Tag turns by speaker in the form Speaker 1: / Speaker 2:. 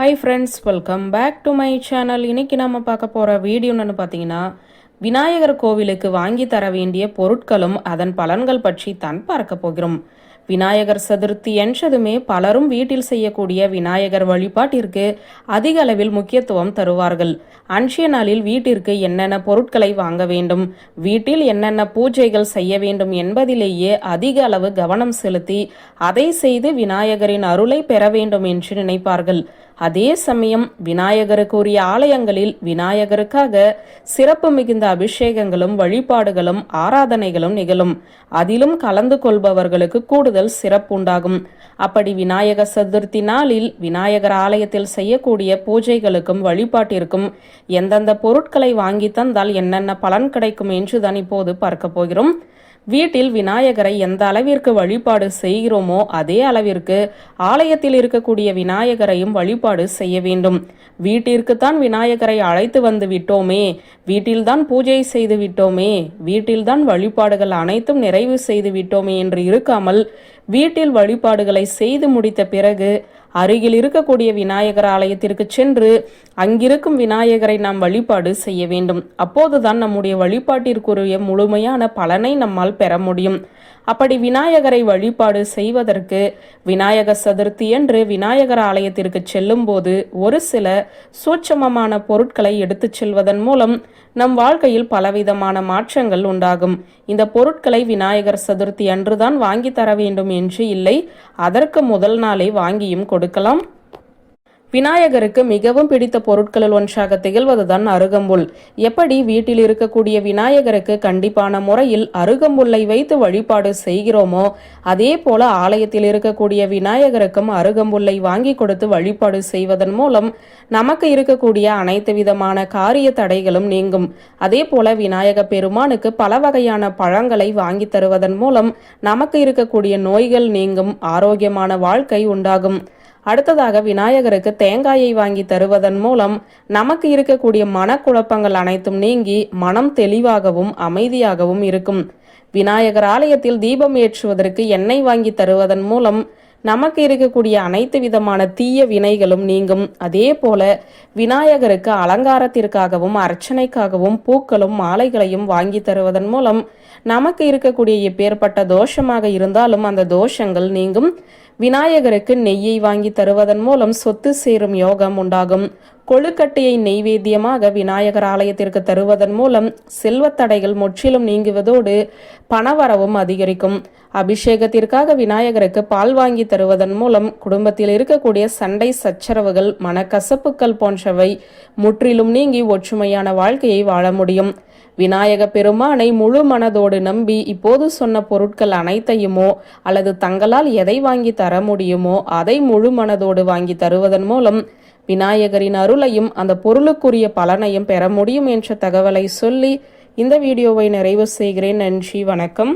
Speaker 1: Hi friends welcome back to my channel இன்னைக்கு நம்ம பார்க்க போகிற வீடியோ பார்த்தீங்கன்னா விநாயகர் கோவிலுக்கு வாங்கி தர வேண்டிய பொருட்களும் அதன் பலன்கள் பற்றி தான் பார்க்க போகிறோம். விநாயகர் சதுர்த்தி என்றதுமே பலரும் வீட்டில் செய்யக்கூடிய விநாயகர் வழிபாட்டிற்கு அதிக அளவில் முக்கியத்துவம் தருவார்கள். அன்றைய நாளில் வீட்டிற்கு என்னென்ன பொருட்களை வாங்க வேண்டும் வீட்டில் என்னென்ன பூஜைகள் செய்ய வேண்டும் என்பதிலேயே அதிக அளவு கவனம் செலுத்தி அதை செய்து விநாயகரின் அருளை பெற வேண்டும் என்று நினைப்பார்கள். அதே சமயம் விநாயகருக்குரிய ஆலயங்களில் விநாயகருக்காக சிறப்பு மிகுந்த அபிஷேகங்களும் வழிபாடுகளும் ஆராதனைகளும் நிகழும். அதிலும் கலந்து கொள்பவர்களுக்கு கூடுதல் சிறப்பு உண்டாகும். அப்படி விநாயக சதுர்த்தி நாளில் விநாயகர் ஆலயத்தில் செய்யக்கூடிய பூஜைகளுக்கும் வழிபாட்டிற்கும் எந்தெந்த பொருட்களை வாங்கி தந்தால் என்னென்ன பலன் கிடைக்கும் என்று தான் இப்போது பார்க்க போகிறோம். வீட்டில் விநாயகரை எந்த அளவிற்கு வழிபாடு செய்கிறோமோ அதே அளவிற்கு ஆலயத்தில் இருக்கக்கூடிய விநாயகரையும் வழிபாடு செய்ய வேண்டும். வீட்டிற்குத்தான் விநாயகரை அழைத்து வந்து விட்டோமே வீட்டில்தான் பூஜை செய்து விட்டோமே வீட்டில்தான் வழிபாடுகள் அனைத்தும் நிறைவு செய்து விட்டோமே என்று இருக்காமல் வீட்டில் வழிபாடுகளை செய்து முடித்த பிறகு அருகில் இருக்கக்கூடிய விநாயகர் ஆலயத்திற்கு சென்று அங்கிருக்கும் விநாயகரை நாம் வழிபாடு செய்ய வேண்டும். அப்போதுதான் நம்முடைய வழிபாட்டிற்குரிய முழுமையான பலனை நம்மால் பெற முடியும். அப்படி விநாயகரை வழிபாடு செய்வதற்கு விநாயக சதுர்த்தி என்று விநாயகர் ஆலயத்திற்கு செல்லும்போது ஒரு சில சூட்சமமான பொருட்களை எடுத்துச் செல்வதன் மூலம் நம் வாழ்க்கையில் பலவிதமான மாற்றங்கள் உண்டாகும். இந்த பொருட்களை விநாயகர் சதுர்த்தி அன்றுதான் வாங்கி தர வேண்டும் என்று இல்லை அதற்கு முதல் நாளே வாங்கியும் கொடுக்கலாம். விநாயகருக்கு மிகவும் பிடித்த பொருட்களில் ஒன்றாக திகழ்வதுதான் அருகம்புல். எப்படி வீட்டில் இருக்கக்கூடிய விநாயகருக்கு கண்டிப்பான முறையில் அருகம்புல்லை வைத்து வழிபாடு செய்கிறோமோ அதே போல ஆலயத்தில் இருக்கக்கூடிய விநாயகருக்கும் அருகம்புல்லை வாங்கி கொடுத்து வழிபாடு செய்வதன் மூலம் நமக்கு இருக்கக்கூடிய அனைத்து விதமான காரிய தடைகளும் நீங்கும். அதே போல விநாயக பெருமானுக்கு பல வகையான பழங்களை வாங்கி தருவதன் மூலம் நமக்கு இருக்கக்கூடிய நோய்கள் நீங்கும் ஆரோக்கியமான வாழ்க்கை உண்டாகும். அடுத்ததாக விநாயகருக்கு தேங்காயை வாங்கி தருவதன் மூலம் நமக்கு இருக்கக்கூடிய மனக்குழப்பங்கள் அனைத்தும் நீங்கி மனம் தெளிவாகவும் அமைதியாகவும் இருக்கும். விநாயகர் ஆலயத்தில் தீபம் ஏற்றுவதற்கு எண்ணெய் வாங்கி தருவதன் மூலம் நமக்கு இருக்கக்கூடிய அனைத்து விதமான தீய வினைகளும் நீங்கும். அதே போல விநாயகருக்கு அலங்காரத்திற்காகவும் அர்ச்சனைக்காகவும் பூக்களும் மாலைகளையும் வாங்கி தருவதன் மூலம் நமக்கு இருக்கக்கூடிய இப்பேற்பட்ட தோஷமாக இருந்தாலும் அந்த தோஷங்கள் நீங்கும். விநாயகருக்கு நெய்யை வாங்கி தருவதன் மூலம் சொத்து சேரும் யோகம் உண்டாகும். கொழுக்கட்டையை நெய்வேத்தியமாக விநாயகர் ஆலயத்திற்கு தருவதன் மூலம் செல்வத்தடைகள் முற்றிலும் நீங்குவதோடு பணவரவும் அதிகரிக்கும். அபிஷேகத்திற்காக விநாயகருக்கு பால் வாங்கி தருவதன் மூலம் குடும்பத்தில் இருக்கக்கூடிய சண்டை சச்சரவுகள் மனக்கசப்புகள் போன்றவை முற்றிலும் நீங்கி ஒற்றுமையான வாழ்க்கையை வாழ முடியும். விநாயக பெருமானை முழு மனதோடு நம்பி இப்போது சொன்ன பொருட்கள் அனைத்தையுமோ அல்லது தங்களால் எதை வாங்கி தர முடியுமோ அதை முழு மனதோடு வாங்கி தருவதன் மூலம் விநாயகரின் அருளையும் அந்த பொருளுக்குரிய பலனையும் பெற முடியும் என்ற தகவலை சொல்லி இந்த வீடியோவை நிறைவு செய்கிறேன். நன்றி வணக்கம்.